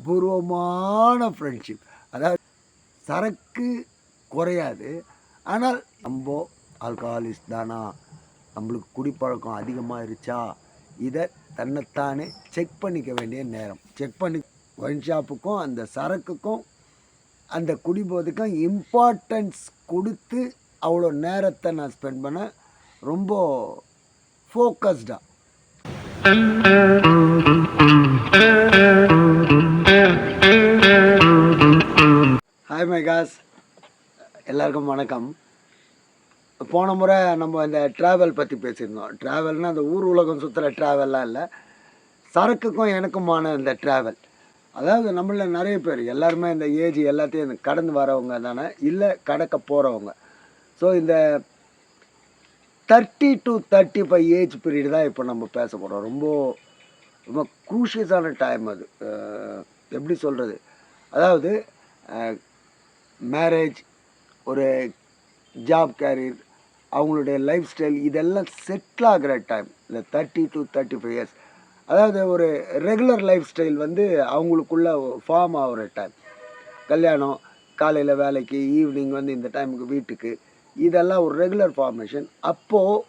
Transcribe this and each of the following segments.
அபூர்வமான ஃப்ரெண்ட்ஷிப் அதாவது சரக்கு குறையாது. ஆனால் நம்ம ஆல்கஹாலிஸ்ட் தானா? நம்மளுக்கு குடிப்பழக்கம் அதிகமாகிருச்சா இதை தன்னைத்தானே செக் பண்ணிக்க வேண்டிய நேரம். செக் பண்ணி ஒயின் ஷாப்புக்கும் அந்த சரக்குக்கும் அந்த குடிபோதுக்கும் இம்பார்ட்டன்ஸ் கொடுத்து அவ்வளோ நேரத்தை நான் ஸ்பெண்ட் பண்ண ரொம்ப ஃபோக்கஸ்டாக மெகாஸ் எல்லாருக்கும் வணக்கம். போன முறை நம்ம இந்த ட்ராவல் பற்றி பேசியிருந்தோம். ட்ராவல்னால் அந்த ஊர் உலகம் சுற்றுற ட்ராவல்லாம் இல்லை. சரக்குக்கும் எனக்குமான இந்த ட்ராவல் அதாவது நம்மள நிறைய பேர் எல்லாருமே இந்த ஏஜ் எல்லாத்தையும் கடந்து வரவங்க தானே இல்லை கடக்க போகிறவங்க ஸோ இந்த thirty to thirty five age period தான் இப்போ நம்ம பேச போகிறோம் ரொம்ப ரொம்ப க்ரூஷியஸான டைம் அது. எப்படி சொல்கிறது அதாவது மேரேஜ் ஒரு ஜாப் கேரியர் அவங்களுடைய லைஃப் ஸ்டைல் இதெல்லாம் செட்டில் ஆகிற டைம் இந்த thirty to thirty five years அதாவது ஒரு ரெகுலர் லைஃப் ஸ்டைல் வந்து அவங்களுக்குள்ள ஃபார்ம் ஆகிற டைம் கல்யாணம் காலையில் வேலைக்கு ஈவினிங் வந்து இந்த டைமுக்கு வீட்டுக்கு. இதெல்லாம் ஒரு ரெகுலர் ஃபார்மேஷன் அப்போது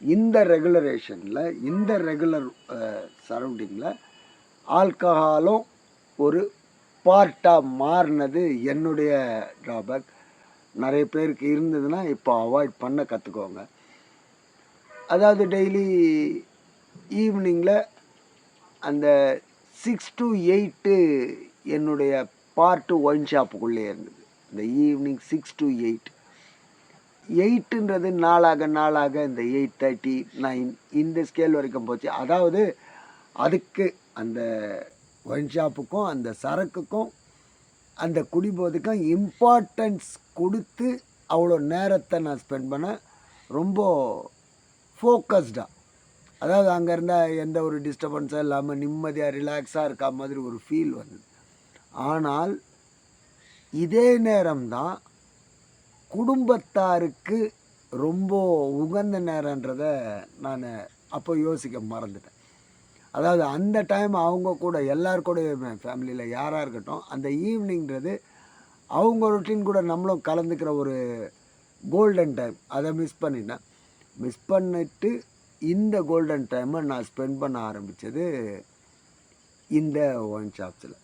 இந்த ரெகுலரேஷனில் இந்த ரெகுலர் சரௌண்டிங்கில் ஆல்கஹாலும் ஒரு பார்ட்டாக மாறினது என்னுடைய ட்ராபேக் நிறைய பேருக்கு இருந்ததுன்னா இப்போ அவாய்ட் பண்ண கற்றுக்கோங்க அதாவது டெய்லி ஈவினிங்கில் அந்த சிக்ஸ் டு எயிட்டு என்னுடைய பார்ட்டு ஒயின் ஷாப்புக்குள்ளே இருந்தது. இந்த ஈவினிங் சிக்ஸ் டு எயிட் எயிட்டுன்றது நாளாக நாளாக இந்த எயிட் தேர்ட்டி நைன் இந்த ஸ்கேல் வரைக்கும் போச்சு. அதாவது அதுக்கு அந்த ஒயின் ஷாப்புக்கும் அந்த சரக்குக்கும் அந்த குடிபோதுக்கும் இம்பார்ட்டன்ஸ் கொடுத்து அவ்வளோ நேரத்தை நான் ஸ்பெண்ட் பண்ண ரொம்ப ஃபோக்கஸ்டாக அதாவது அங்கே இருந்தால் எந்த ஒரு டிஸ்டர்பன்ஸும் இல்லாமல் நிம்மதியாக ரிலாக்ஸாக இருக்கா மாதிரி ஒரு ஃபீல் வந்தது. ஆனால் இதே நேரம்தான் குடும்பத்தாருக்கு ரொம்ப உகந்த நேரன்றத நான் அப்போ யோசிக்க மறந்துட்டேன். அதாவது அந்த டைம் அவங்க கூட எல்லார் கூடயுமே ஃபேமிலியில் யாராக இருக்கட்டும் அந்த ஈவினிங்கிறது அவங்க ரொட்டீன் கூட நம்மளும் கலந்துக்கிற ஒரு கோல்டன் டைம் அதை மிஸ் பண்ணிட்டேன். மிஸ் பண்ணிட்டு இந்த கோல்டன் டைமை நான் ஸ்பெண்ட் பண்ண ஆரம்பித்தது இந்த ஒயின் ஷாப்ஸில்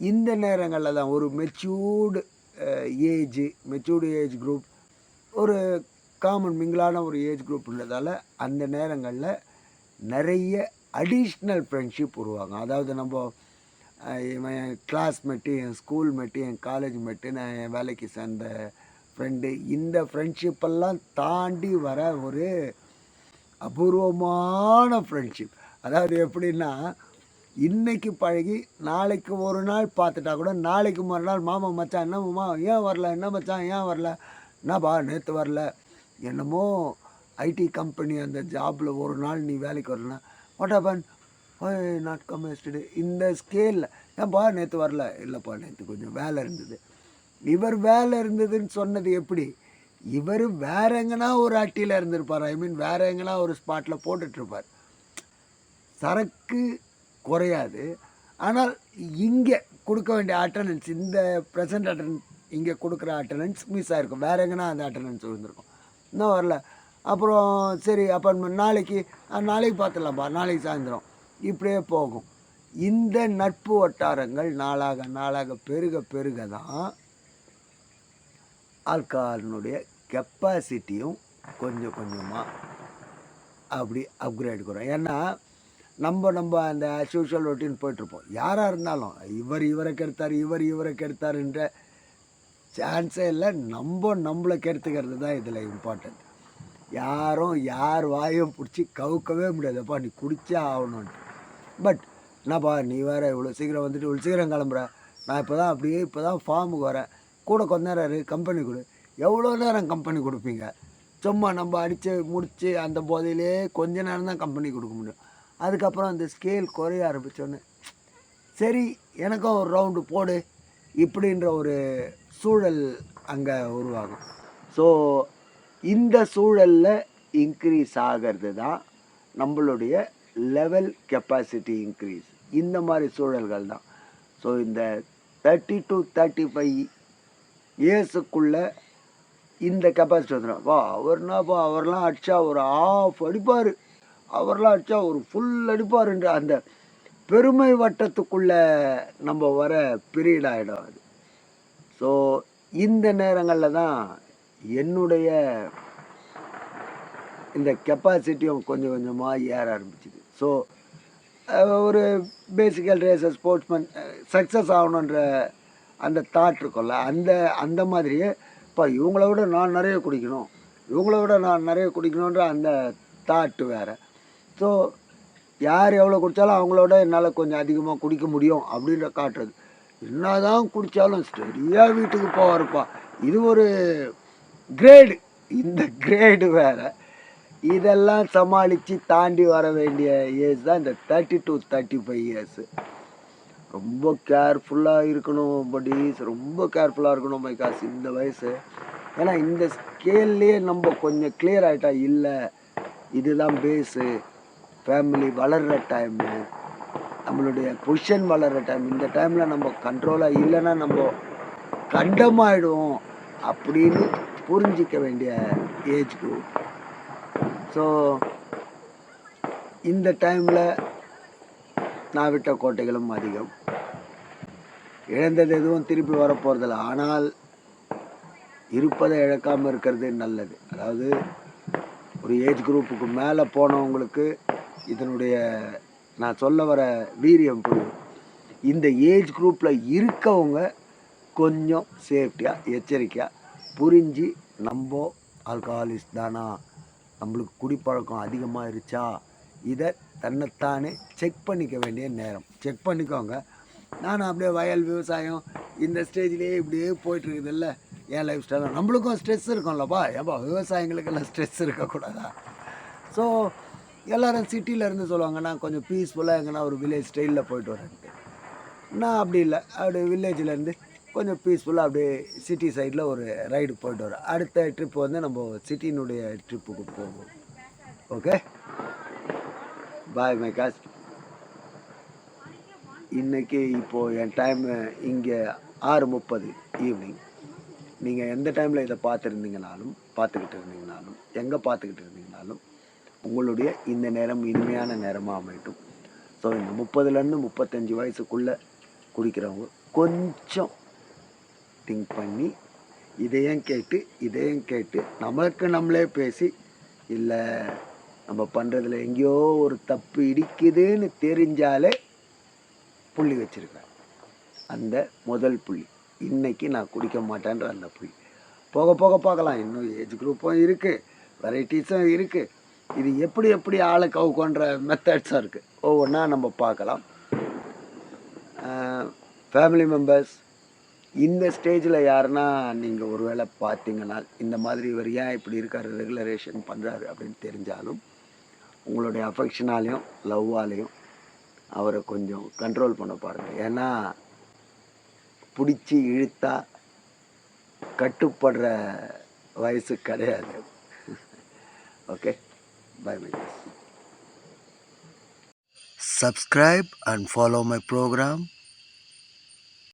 இந்த நேரங்களில் தான் ஒரு matured age matured age group ஒரு காமன் மிங்கிளான ஒரு ஏஜ் குரூப்ன்றதால அந்த நேரங்களில் நிறைய அடிஷ்னல் ஃப்ரெண்ட்ஷிப் உருவாகும். அதாவது நம்ம இவன் என் கிளாஸ்மேட்டு என் ஸ்கூல் மேட்டு என் காலேஜ் மேட்டு நான் என் வேலைக்கு சேர்ந்த ஃப்ரெண்டு இந்த ஃப்ரெண்ட்ஷிப்பெல்லாம் தாண்டி வர ஒரு அபூர்வமான ஃப்ரெண்ட்ஷிப் அதாவது எப்படின்னா இன்னைக்கு பழகி நாளைக்கு ஒரு நாள் பார்த்துட்டா கூட நாளைக்கு மறுநாள் மாமா மச்சான் என்ன மாமா ஏன் வரல என்ன மச்சான் ஏன் வரல என்னப்பா நேற்று வரல என்னமோ ஐடி கம்பெனி அந்த ஜாப்பில் ஒரு நாள் நீ வேலைக்கு வரலன்னா what happen not come yesterday இந்த ஸ்கேலில் ஏன்ப்பா நேற்று வரல. இல்லைப்பா நேற்று கொஞ்சம் வேலை இருந்தது. இவர் வேலை இருந்ததுன்னு சொன்னது எப்படி? இவர் வேற எங்கன்னா ஒரு அட்டியில் இருந்திருப்பார். ஐ மீன் வேற எங்கன்னா ஒரு ஸ்பாட்டில் போட்டுட்ருப்பார் சரக்கு குறையாது. ஆனால் இங்கே கொடுக்க வேண்டிய அட்டண்டன்ஸ் இந்த ப்ரெசன்ட் அட்டண்டன்ஸ் இங்கே கொடுக்குற அட்டண்டன்ஸ் மிஸ் ஆகிருக்கும் வேற எங்கன்னா அந்த அட்டண்டன்ஸ் விழுந்திருக்கும் இன்னும் வரல. அப்புறம் சரி அப்பாயின்மெண்ட் நாளைக்கு நாளைக்கு பார்த்துடலாம்ப்பா நாளைக்கு சாயந்தரம். இப்படியே போகும். இந்த நட்பு வட்டாரங்கள் நாளாக நாளாக பெருக பெருக தான் ஆல்காலினுடைய கெப்பாசிட்டியும் கொஞ்சம் கொஞ்சமாக அப்படி அப்கிரேட் குறோம் ஏன்னா நம்ம நம்ம அந்த சோஷியல் ரொட்டீன் போயிட்டுருப்போம். யாராக இருந்தாலும் இவர் இவரை கெடுத்தார் இவர் இவரை கெடுத்தாருன்ற சான்ஸே இல்லை. நம்ம நம்மளை கெடுத்துக்கிறது தான் இதில் இம்பார்ட்டன்ட் யாரும் யார் வாயும் பிடிச்சி கவுக்கவே முடியாதுப்பா நீ குடிச்சே ஆகணுன்ட்டு பட் என்னப்பா நீ வேறு இவ்வளோ சீக்கிரம் வந்துட்டு இவ்வளோ சீக்கிரம் கிளம்புற? நான் இப்போ தான் அப்படியே இப்போ தான் ஃபார்முக்கு வரேன். கூட கொஞ்ச நேரம் இரு கம்பெனி கொடு. எவ்வளோ நேரம் கம்பெனி கொடுப்பீங்க? சும்மா நம்ம அடித்து முடித்து அந்த போதையிலே கொஞ்ச நேரம் தான் கம்பெனி கொடுக்க முடியும். அதுக்கப்புறம் அந்த ஸ்கேல் குறைய ஆரம்பித்தோன்னு சரி எனக்கும் ஒரு ரவுண்டு போடு. இப்படின்ற ஒரு சூழல் அங்கே உருவாகும். ஸோ இந்த சூழலில் இன்க்ரீஸ் ஆகிறது தான் நம்மளுடைய லெவல் கெப்பாசிட்டி இன்க்ரீஸ் இந்த மாதிரி சூழல்கள் தான் ஸோ இந்த தேர்ட்டி டு தேர்ட்டி ஃபைவ் இயர்ஸுக்குள்ளே இந்த கெப்பாசிட்டி வந்துடும் வா அவர்னாப்பா அவர்லாம் அடித்தா ஒரு ஆஃப் அடிப்பார். அவர்லாம் அடித்தா ஒரு ஃபுல் அடிப்பாருன்ற அந்த பெருமை வட்டத்துக்குள்ளே நம்ம வர பீரியட் ஆகிடும் அது. ஸோ இந்த நேரங்களில் தான் என்னுடைய இந்த கெப்பாசிட்டியும் கொஞ்சம் கொஞ்சமாக ஏற ஆரம்பிச்சுது. ஸோ ஒரு பேசிக்கல் ரேசர் ஸ்போர்ட்ஸ்மேன் சக்ஸஸ் ஆகணுன்ற அந்த தாட் இருக்கும்ல அந்த அந்த மாதிரியே இப்போ இவங்கள விட நான் நிறைய குடிக்கணும் இவங்கள விட நான் நிறைய குடிக்கணுன்ற அந்த தாட்டு வேறு. ஸோ யார் எவ்வளோ குடித்தாலும் அவங்களோட என்னால் கொஞ்சம் அதிகமாக குடிக்க முடியும் அப்படின்ற காட்டுறது என்னதான் குடித்தாலும் ஸ்டெடியாக வீட்டுக்கு போவாருப்பா இது ஒரு கிரேடு இந்த கிரேடு வேறு. இதெல்லாம் சமாளித்து தாண்டி வர வேண்டிய ஏஜ் தான் இந்த thirty to thirty five years ரொம்ப கேர்ஃபுல்லாக இருக்கணும் படிஸ் ரொம்ப கேர்ஃபுல்லாக இருக்கணும் மைகாஸ் இந்த வயசு. ஏன்னா இந்த ஸ்கேல்லையே நம்ம கொஞ்சம் கிளியர் ஆகிட்டா இல்லை இதுதான் பேஸு ஃபேமிலி வளர்கிற டைமு நம்மளுடைய பொசிஷன் வளர்கிற டைம் இந்த டைமில் நம்ம கண்ட்ரோலாக இல்லைன்னா நம்ம கண்டமாயிடும் அப்படின்னு புரிஞ்சிக்க வேண்டிய ஏஜ் குரூப் ஸோ இந்த டைமில் நான் விட்ட கோட்டைகளும் அதிகம். இழந்தது எதுவும் திருப்பி வரப்போகிறதில்ல ஆனால் இருப்பதை இழக்காமல் இருக்கிறது நல்லது. அதாவது ஒரு ஏஜ் குரூப்புக்கு மேலே போனவங்களுக்கு இதனுடைய நான் சொல்ல வர வீரியம் புரியும். இந்த ஏஜ் குரூப்பில் இருக்கவங்க கொஞ்சம் சேஃப்டியாக எச்சரிக்கையாக புரிஞ்சு நம்ம ஆல்கஹாலிஸ் தானா? நம்மளுக்கு குடிப்பழக்கம் அதிகமாக இருச்சா இதை தன்னைத்தானே செக் பண்ணிக்க வேண்டிய நேரம். செக் பண்ணிக்கோங்க. நான் அப்படியே வயல் விவசாயம் இந்த ஸ்டேஜ்லேயே இப்படியே போயிட்டுருக்குதுல்ல என் லைஃப் ஸ்டைலாக நம்மளுக்கும் ஸ்ட்ரெஸ் இருக்கும்லப்பா. ஏப்பா விவசாயிங்களுக்கெல்லாம் ஸ்ட்ரெஸ் இருக்கக்கூடாதா? ஸோ எல்லோரும் சிட்டியில் இருந்து சொல்லுவாங்க நான் கொஞ்சம் பீஸ்ஃபுல்லாக எங்கன்னா ஒரு வில்லேஜ் ஸ்டைலில் போயிட்டு வரேன்ட்டு. நான் அப்படி இல்லை. அப்படி வில்லேஜ்லேருந்து கொஞ்சம் பீஸ்ஃபுல்லாக அப்படியே சிட்டி சைடில் ஒரு ரைடு போயிட்டு வரோம். அடுத்த ட்ரிப் வந்து நம்ம சிட்டினுடைய ட்ரிப்புக்கு போவோம். ஓகே பாய் மை காஸ்ட் இன்றைக்கி இப்போது என் டைம் இங்கே ஆறு முப்பது ஈவினிங் நீங்கள் எந்த டைமில் இதை பார்த்துருந்தீங்கனாலும் பார்த்துக்கிட்டு இருந்தீங்கனாலும் எங்கே பார்த்துக்கிட்டு இருந்தீங்கனாலும் உங்களுடைய இந்த நேரம் இனிமையான நேரமாக அமையட்டும். ஸோ இந்த முப்பதுலேருந்து முப்பத்தஞ்சு வயசுக்குள்ளே குடிக்கிறவங்க கொஞ்சம் திங்க் பண்ணி இதையும் கேட்டு இதையும் கேட்டு நமக்கு நம்மளே பேசி இல்லை நம்ம பண்ணுறதுல எங்கேயோ ஒரு தப்பு இடிக்குதுன்னு தெரிஞ்சாலே புள்ளி வச்சுருக்கேன் அந்த முதல் புள்ளி. இன்றைக்கி நான் குடிக்க மாட்டேன்ற அந்த புள்ளி. போக போக பார்க்கலாம். இன்னும் ஏஜ் குரூப்பும் இருக்குது வெரைட்டிஸும் இருக்குது இது எப்படி எப்படி ஆளை கவுக்கோன்ற மெத்தட்ஸும் இருக்குது ஒவ்வொன்றா நம்ம பார்க்கலாம். ஃபேமிலி மெம்பர்ஸ் இந்த ஸ்டேஜில் யாருன்னா நீங்கள் ஒருவேளை பார்த்தீங்கன்னா இந்த மாதிரி இவர் ஏன் இப்படி இருக்கார் ரெகுலரேஷன் பண்ணுறாரு அப்படின்னு தெரிஞ்சாலும் உங்களுடைய அஃபெக்ஷனாலையும் லவ்வாலையும் அவரை கொஞ்சம் கண்ட்ரோல் பண்ண பாருங்கள் ஏன்னா பிடிச்சி இழுத்தா கட்டுப்படுற வயசு கிடையாது. Okay bye my Subscribe and follow my program.